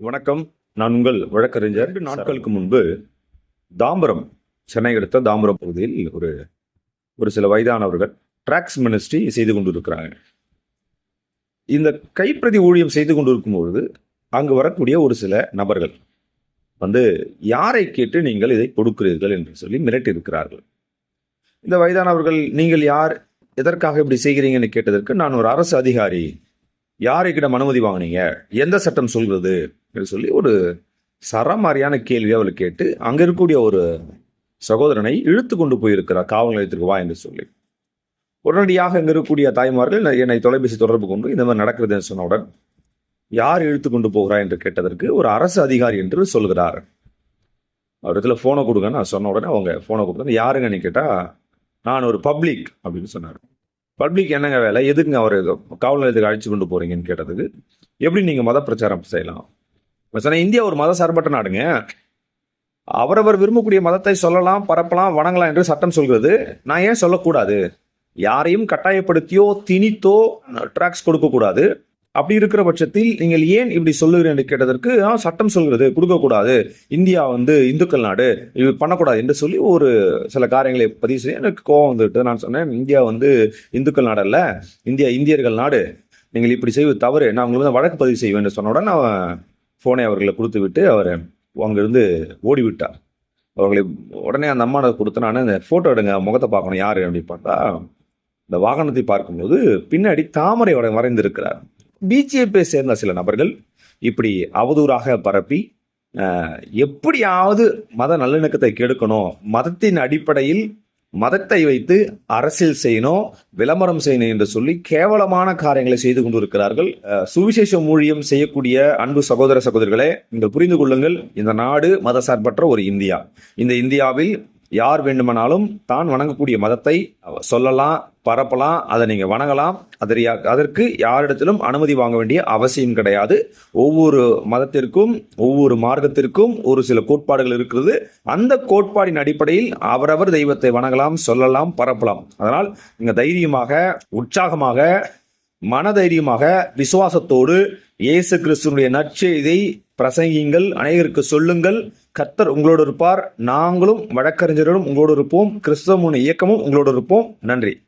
வணக்கம். நான் உங்கள் வழக்கறிஞர் இரண்டு நாட்களுக்கு முன்பு தாம்பரம் சென்னை அடுத்த தாம்பரம் பகுதியில் ஒரு ஒரு சில வயதானவர்கள் டிராக்ஸ் மினிஸ்ட்ரி செய்து கொண்டிருக்கிறாங்க இந்த கைப்பிரதி ஊழியம் செய்து கொண்டிருக்கும் பொழுது அங்கு வரக்கூடிய ஒரு சில நபர்கள் வந்து யாரை கேட்டு நீங்கள் இதை கொடுக்கிறீர்கள்? என்று சொல்லி மிரட்டி இருக்கிறார்கள் இந்த வயதானவர்கள் நீங்கள் யார்? எதற்காக இப்படி செய்கிறீங்கன்னு கேட்டதற்கு நான் ஒரு அரசு அதிகாரி யாருக்கிடம் அனுமதி வாங்குனீங்க? எந்த சட்டம் சொல்கிறது? என்று சொல்லி ஒரு சரமாரியான கேள்வி அவளை கேட்டு அங்கே இருக்கக்கூடிய ஒரு சகோதரனை இழுத்து கொண்டு போயிருக்கிறார் காவல் நிலையத்திற்கு வா என்று சொல்லி. உடனடியாக அங்கே இருக்கக்கூடிய தாய்மார்கள் என்னை- என்னை தொலைபேசி தொடர்பு கொண்டு இந்த மாதிரி நடக்கிறதுன்னு சொன்னவுடன் யார் இழுத்து கொண்டு போகிறாய்? என்று கேட்டதற்கு ஒரு அரசு அதிகாரி என்று சொல்கிறார் அவரிடத்துல ஃபோனை கொடுங்க நான் சொன்ன உடனே அவங்க ஃபோனை கொடுத்தேன் யாருங்கன்னு கேட்டால் நான் ஒரு பப்ளிக் அப்படின்னு சொன்னார். பப்ளிக் என்னங்க வேலை? எதுக்குங்க அவர் காவல் நிலையத்துக்கு அழைச்சி கொண்டு போகிறீங்கன்னு கேட்டதுக்கு எப்படி நீங்கள் மத பிரச்சாரம் செய்யலாம்? சொன்னால் இந்தியா ஒரு மத சார்பற்ற நாடுங்க. அவரவர் விரும்பக்கூடிய மதத்தை சொல்லலாம் பரப்பலாம் வணங்கலாம் என்று சட்டம் சொல்கிறது. நான் ஏன் சொல்லக்கூடாது? யாரையும் கட்டாயப்படுத்தியோ திணித்தோ ட்ராக்ஸ் கொடுக்கக்கூடாது. அப்படி இருக்கிற பட்சத்தில் நீங்கள் ஏன் இப்படி சொல்லுகிறேன் என்று கேட்டதற்கு ஆ, சட்டம் சொல்கிறது கொடுக்கக்கூடாது. இந்தியா வந்து இந்துக்கள் நாடு இது பண்ணக்கூடாது என்று சொல்லி ஒரு சில காரியங்களை பதிவு செய்ய எனக்கு கோவம் வந்துட்டு நான் சொன்னேன் இந்தியா வந்து இந்துக்கள் நாடு அல்ல இந்தியா இந்தியர்கள் நாடு. நீங்கள் இப்படி செய்வது தவறு. நான் உங்களுக்கு வழக்கு பதிவு செய்வேன் என்று சொன்ன உடனே அவன் ஃபோனை அவர்களை கொடுத்து விட்டு அவர் அங்கிருந்து ஓடி விட்டார் அவர்களை உடனே அந்த அம்மாவை கொடுத்து நான் இந்த ஃபோட்டோ எடுங்க முகத்தை பார்க்கணும் யார் அப்படின்னு பார்த்தா இந்த வாகனத்தை பார்க்கும்போது பின்னாடி தாமரை வரைந்திருக்கிறார். பிஜேபியை சேர்ந்த சில நபர்கள் இப்படி அவதூறாக பரப்பி எப்படியாவது மத நல்லிணக்கத்தை கெடுக்கணும் மதத்தின் அடிப்படையில் மதத்தை வைத்து அரசியல் செய்யணும் விளம்பரம் செய்யணும் என்று சொல்லி கேவலமான காரியங்களை செய்து கொண்டிருக்கிறார்கள். சுவிசேஷ ஊழியம் செய்யக்கூடிய அன்பு சகோதர சகோதரிகளே நீங்கள் புரிந்து கொள்ளுங்கள். இந்த நாடு மதசார்பற்ற ஒரு இந்தியா. இந்த இந்தியாவில் யார் வேண்டுமானாலும் தான் வணங்கக்கூடிய மதத்தை சொல்லலாம் பரப்பலாம் அதை நீங்கள் வணங்கலாம். அதற்கு அதற்கு யாரிடத்திலும் அனுமதி வாங்க வேண்டிய அவசியம் கிடையாது. ஒவ்வொரு மதத்திற்கும் ஒவ்வொரு மார்க்கத்திற்கும் ஒரு சில கோட்பாடுகள் இருக்கிறது. அந்த கோட்பாடின் அடிப்படையில் அவரவர் தெய்வத்தை வணங்கலாம் சொல்லலாம் பரப்பலாம். அதனால் நீங்கள் தைரியமாக உற்சாகமாக மனதைரியமாக விசுவாசத்தோடு இயேசு கிறிஸ்துவனுடைய நற்செய்தியை பிரசங்கிங்கள் அநேகருக்கு சொல்லுங்கள். கர்த்தர் உங்களோடு இருப்பார். நாங்களும் வழக்கறிஞர்களும் உங்களோடு இருப்போம். கிறிஸ்தவ இயக்கமும் உங்களோடு இருப்போம். நன்றி.